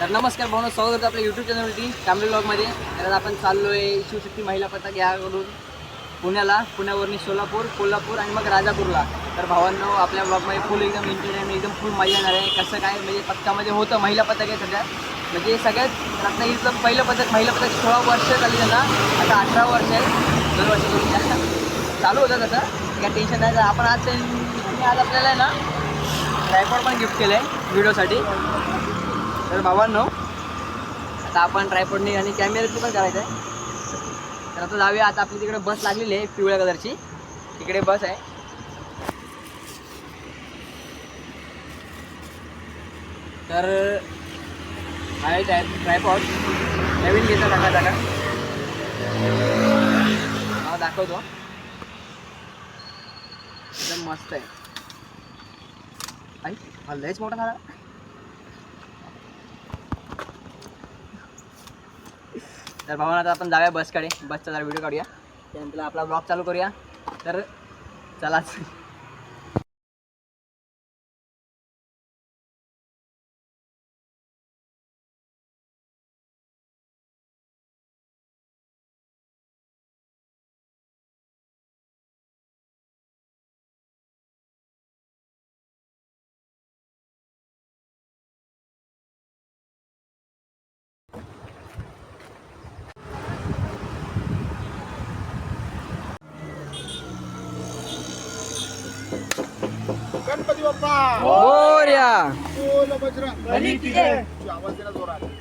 तर नमस्कार भाऊ स्वागत करतो आपल्या यूट्यूब चॅनलवरती कांबळे ब्लॉगमध्ये तर आपण चाललो आहे शिवशक्ती महिला पथक याकडून पुण्याला पुण्यावरून सोलापूर कोल्हापूर आणि मग राजापूरला. तर भावांनो आपल्या ब्लॉगमध्ये फुल एकदम एंटरटेनमेंट एकदम फुल मजा येणार आहे. कसं काय? म्हणजे पथकामध्ये होतं महिला पथक आहे सध्या. म्हणजे सगळ्यात रत्नागिरीचं पहिलं पथक महिला पथक सोळा वर्ष झाली त्यांना आता अठरा वर्ष आहे. दोन वर्ष चालू होतं तसं. काय टेन्शन नाही. तर आपण आज आज आपल्याला आहे ना ट्रायपॉड पण गिफ्ट केलं आहे व्हिडिओसाठी तर बाबांनो आता आपण ट्रायपोडनी आणि कॅमेऱ्याची पण करायचं आहे तर आता जाऊया आता आपली तिकडे बस लागलेली आहे पिवळ्या कलरची. तिकडे बस आहे. तर आहे आहेत ट्रायपॉड नवीन घेतला टाका टाका. हा दाखवतो. एकदम मस्त आहे. आई लयच मोठा झाला. तर भावना आता आपण जाऊया बसकडे. बसचा जरा व्हिडिओ काढूया. त्यानंतर आपला ब्लॉग चालू करूया. तर चलाच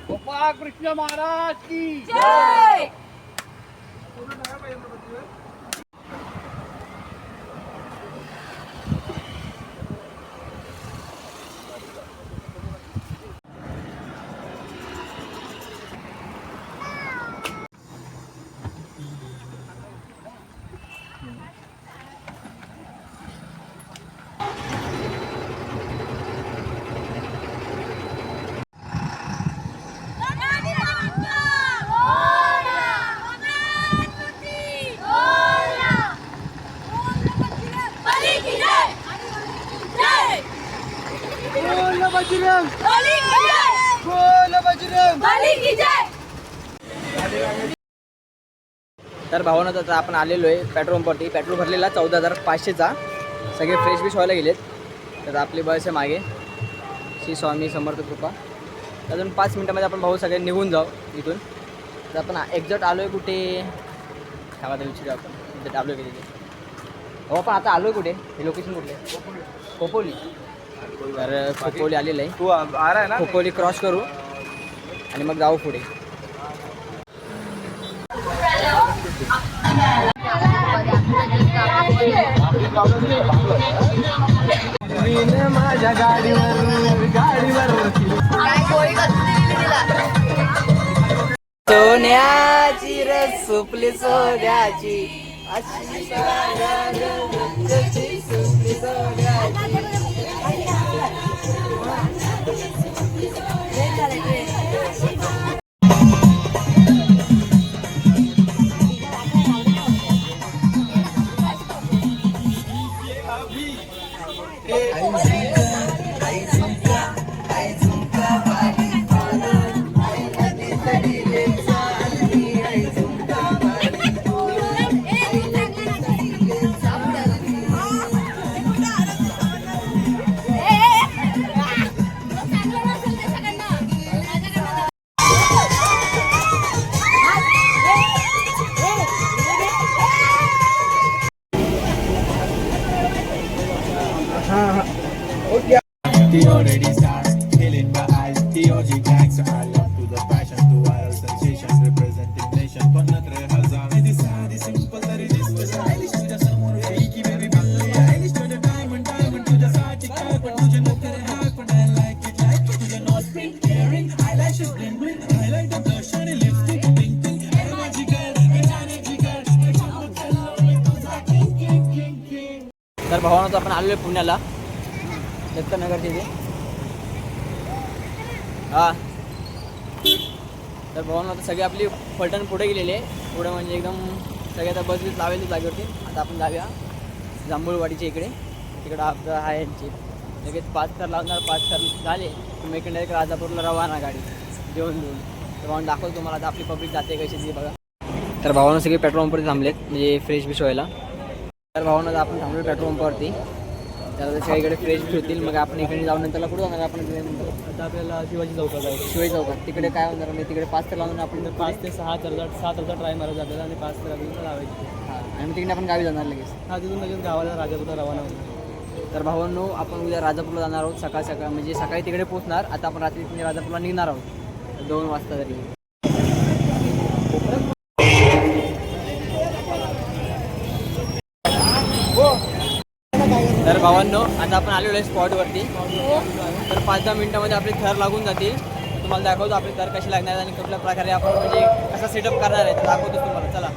गोपाळ कृष्ण महाराज की भावना आता आपण आलेलो आहे. पेट्रोल पंपवरती पेट्रोल भरलेला चौदा हजार पाचशेचा. सगळे फ्रेश बिश व्हायला गेलेत. तर आपली बस आहे मागे. श्री स्वामी समर्थ कृपा. अजून पाच मिनटामध्ये आपण भाऊ सगळे निघून जाऊ इथून. तर आपण एक्झॅक्ट आलो आहे कुठे? थांबा तर विचारू आपण. एक्झॅक्ट आलो आहे तिथे? हो आपण आता आलो आहे कुठे? हे लोकेशन कुठले? खोपोली. तर खोपोली आलेलं आहे. तू आ रहा है ना? खोपोली क्रॉस करू. आणि मग जाऊ पुढे. माझ्या गाडीवर गाडीवर सोन्याची रस सुपली सोन्याची. अशी सुपली सोन्या तर भावानं आपण आलेलो आहे पुण्याला. दत्तनगरच्या इथे हा. तर भावानं आता सगळे आपली फलटण पुढे गेलेले आहे. पुढे म्हणजे एकदम सगळे आता बस बीस लावलेली जागेवरती. आता आपण जाऊया जांभूळवाडीच्या इकडे. तिकडं आपलं आहे यांची. लगेच पाच तर लावणार पाच तर झाले की इकडे direct राजापूरला रवाना गाडी जेवण देऊन. तर भाऊन दाखवतो तुम्हाला आता आपली पब्लिक जाते कशी ती बघा. तर भावानं सगळे पेट्रोल पंपवरती थांबलेत म्हणजे फ्रेश बिश व्हायला. तर भावानं आपण थांबलो पेट्रोल पंपावरती. तर आता सगळीकडे फ्रेश बिश होतील मग आपण इकडे जाऊन नंतरला कुठं जाणार आपण? इकडे आता आपल्याला शिवाजी चौकात जायचं शिवाई चौकात. तिकडे काय होणार? म्हणजे तिकडे पाच तर लावून आपण? पाच ते सहा चर्चा सात चर्चा ट्राय मारायचा आपल्याला आणि पाच ते आपल्याला लावायची. हां आणि मग तिकडे आपण गावी जाणार लगेच. हा तिथून लगेच गावाला राजापूरला रवाना होतो तर भावांनो आपण उद्या राजापूरला जाणार आहोत. सकाळ सकाळ म्हणजे सकाळी तिकडे पोहोचणार. आता आपण रात्री तिकडे राजापूरला निघणार आहोत. दोन वाजता तरी. तर भावांनो आता आपण आलेलो आहे स्पॉटवरती. तर पाच दहा मिनिटामध्ये आपले थर लागून जातील. तुम्हाला दाखवतो आपले थर कसे लागणार आहेत आणि कुठल्या प्रकारे आपण म्हणजे कसा सेटअप करणार आहे. ते दाखवतो तुम्हाला. चला.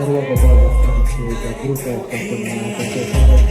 सर्व बाबा भक्तांचे जागृत कंपन्यांना त्याचे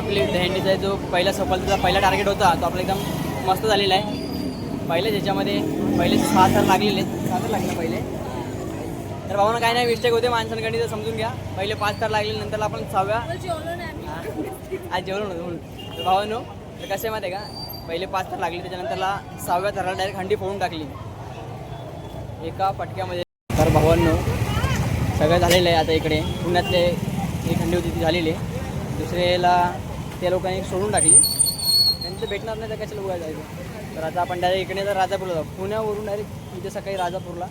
आपली दहंडीचा जो पहिला सफलतेचा पहिला टार्गेट होता तो आपला एकदम मस्त झालेला आहे. पहिलेच ह्याच्यामध्ये पहिले सहा तर लागलेले आहेत. सहा तर लागले पहिले. तर भावांना काय नाही मिस्टेक होते माणसांकडे तर समजून घ्या. पहिले पाच तर लागले नंतर आपण सहाव्या. आज जेवण नव्हतं म्हणून. तर भावांनो तर कसं आहे माहिती आहे का? पहिले पाच तर लागले त्याच्यानंतरला सहाव्या थराला डायरेक्ट हंडी फोडून टाकली. एका पटक्यामध्ये. तर भावांनो सगळं झालेलं आहे आता इकडे. पुण्यातले एक हंडी होती ती झालेली आहे. दुसऱ्याला त्या लोकांनी सोडून टाकली. त्यांचं भेटणार नाही तर कशाला उगा जायचं? तर आता आपण डायरेक्ट इकडे तर राजापूरला जाऊ. पुण्यावरून डायरेक्ट इथे सकाळी राजापूरला.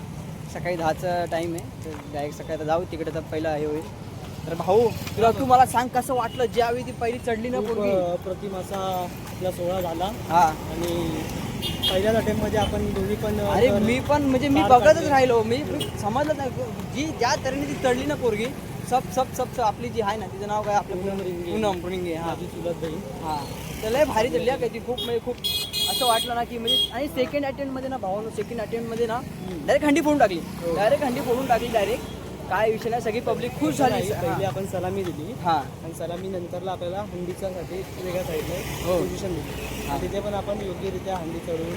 सकाळी दहाचा टाईम आहे. तर डायरेक्ट सकाळी जाऊ. तिकडे तर पहिला हे होईल. तर भाऊ तुला तू मला सांग कसं वाटलं? ज्यावेळी ती पहिली चढली ना पोरगी. प्रतिम असा आपला सोहळा झाला. हा. आणि पहिल्याच अटेम्प्टमध्ये आपण दोन्ही पण अरे मी पण म्हणजे मी बघतच राहिलो. मी मी समजलं नाही. जी ज्या तऱ्हेने ती चढली ना पोरगी सब सब सब सब आपली जी आहे ना तिचं नाव काय? आपलं पूनम हा. चुलत बहीण. हा. तर लय भारी चढली हा काय ती खूप म्हणजे खूप असं वाटलं ना की म्हणजे आणि सेकंड अटेम्प्टमध्ये ना भावानं सेकंड अटेम्प्टमध्ये ना डायरेक्ट हंडी फोडून टाकली. डायरेक्ट हंडी फोडून टाकली डायरेक्ट काय विषय नाही सगळी पब्लिक खुश झाली. पहिली आपण सलामी दिली. हा. आणि सलामी नंतरला आपल्याला हंडीच्या साठी वेगळ्या साईडने हो. पोझिशन दिली. तिथे पण आपण योग्यरित्या हंडी चढवून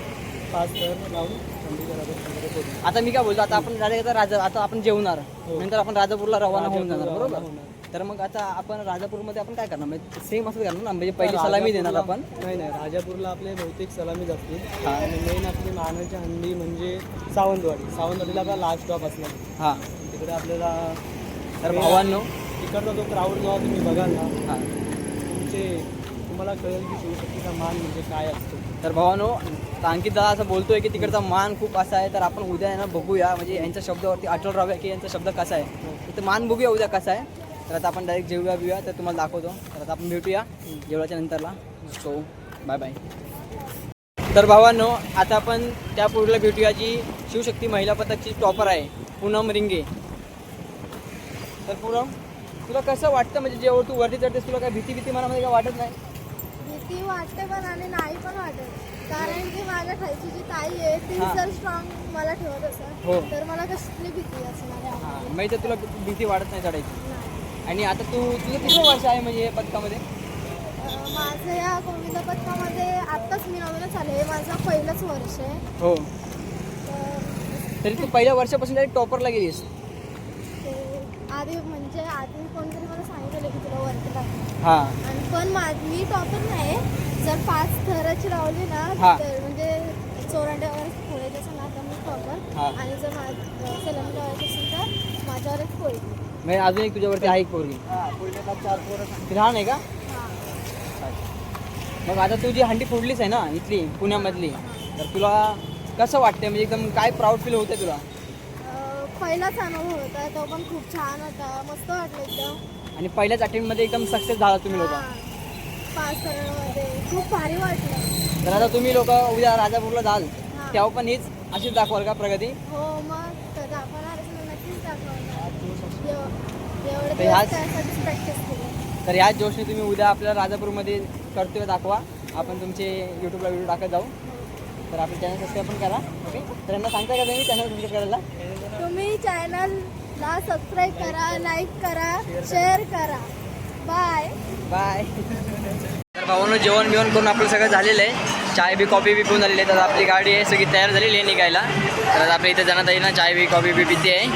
पाच तर लावून पोहोचलो. आता मी काय बोलतो आता आपण डायरेक्ट आता राजा आता आपण जेवणार. हो. नंतर आपण राजापूरला रवाना होऊन जाणार राजापूरला बरोबर? रवाना. तर मग आता आपण राजापूरमध्ये आपण काय करणार? म्हणजे सेम असं करणार ना? म्हणजे पहिली सलामी देणार आपण? नाही नाही. राजापूरला आपले बहुतेक सलामीच असतील. हा. आणि मेन आपली मानाची हंडी म्हणजे सावंतवाडी. सावंतवाडीला आपला लास्ट स्टॉप असणार. हां. तिकडे आपल्याला तर भावांनो. तिकडचा जो क्राऊड जेव्हा तुम्ही बघाल ना. हां. तुमचे तुम्हाला कळेल की शिवशक्तीचा मान म्हणजे काय असतो. तर भावानो अंकित दादा असं बोलतोय की तिकडचा मान खूप असा आहे तर आपण उद्या ना बघूया. म्हणजे यांच्या शब्दावरती अटल राहूया की यांचा शब्द कसा आहे. तर मान बघूया उद्या कसा आहे. तर आता आपण डायरेक्ट जेवूया बिऊया तर तुम्हाला दाखवतो. तर आता आपण भेटूया जेवणाच्या नंतरला. सो बाय बाय तर भावांनो आता आपण त्या पुढला भेटूया जी शिवशक्ती महिला पथकची टॉपर आहे पूनम रिंगे. तर पूनम तुला कसं वाटतं? म्हणजे जेव्हा तू वरती चढतेस तुला काय भीती भीती मनामध्ये काय वाटत नाही? भीती वाटते पण आणि नाही पण वाटत. कारण की माझ्या खालची जी ताई आहे ती हा. जर स्ट्रॉंग मला ठेवत हो. असेल तर मला कसली भीती असणार आहे? हां? म्हणजे तुला भीती वाटत नाही चढायची. नाही. आणि आता तू तुझं किती वर्ष आहे म्हणजे या पथकामध्ये अं, माझं या गोविंद पथकामध्ये आत्ताच मी नवीनच आले. हे माझं पहिलंच वर्ष आहे. हो. तर तरी तू पहिल्या वर्षापासून डायरेक्ट टॉपरला गेलीस. आधी म्हणजे आधी कोणतरी मला सांगितलं की तुला वरती हां. आणि पण मा मी टॉपर नाही. जर पाच थराची लावली हा. ना तर म्हणजे चोरांड्या वगैरे फोडायचं असेल ना तर मी टॉपर हा. आणि जर सलामी लावायची असेल तर माझ्यावर एक पोळी म्हणजे अजून एक तुझ्यावरती आहे एक पोरगी. ती लहान आहे का? मग आता तू जी हंडी फोडलीच आहे ना इथली पुण्यामधली तर तुला कसं वाटतंय? म्हणजे एकदम काय प्राऊड फील होतं तुला? पहिलाच अनुभव होता. तो पण खूप छान होता. मस्त वाटलं एकदम. आणि पहिल्याच अटेम्प्टमध्ये एकदम सक्सेस झाला तुम्ही लोक. पाच करण्यामध्ये खूप भारी वाटलं. तर आता तुम्ही लोक उद्या राजापूरला जाल. तेव्हा पण हीच अशीच दाखवाल का प्रगती? हो मग तर दाखवणारच ना नक्कीच दाखवणार. एव- एवढे तर दिवस ह्याच- त्यासाठीच प्रॅक्टिस केली. तर ह्याच जोशने तुम्ही उद्या आपल्या राजापूरमध्ये करतोय दाखवा. आपण तुमचे यूट्यूबला व्हिडिओ टाकत जाऊ. तर आपलं चॅनल सबस्क्राईब पण करा ओके तर यांना सांगता का तुम्ही? चॅनल सबस्क्राईब करायला? तुम्ही चॅनलला सबस्क्राईब करा लाईक करा शेअर करा. बाय. बाय. तर भाऊनं जेवण बिवण करून आपलं सगळं झालेलं आहे. चाय बी कॉफी बी पिऊन झालेली आहे तर आपली गाडी आहे सगळी तयार झालेली आहे निघायला. तर आपल्या इथे जाण्यात येईल ना चाय बी कॉफी बी पिते आहे.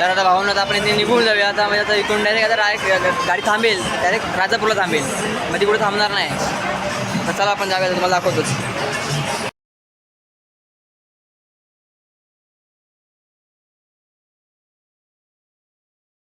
तर आता भावनं आता आपण इथे निघून जाऊया. आता म्हणजे आता इकडून डायरेक्ट आता डायरेक्ट गाडी थांबेल. डायरेक्ट राजापूरला थांबेल. मग ती कुठे थांबणार नाही. तर चला आपण जाऊया तुम्हाला दाखवतोच.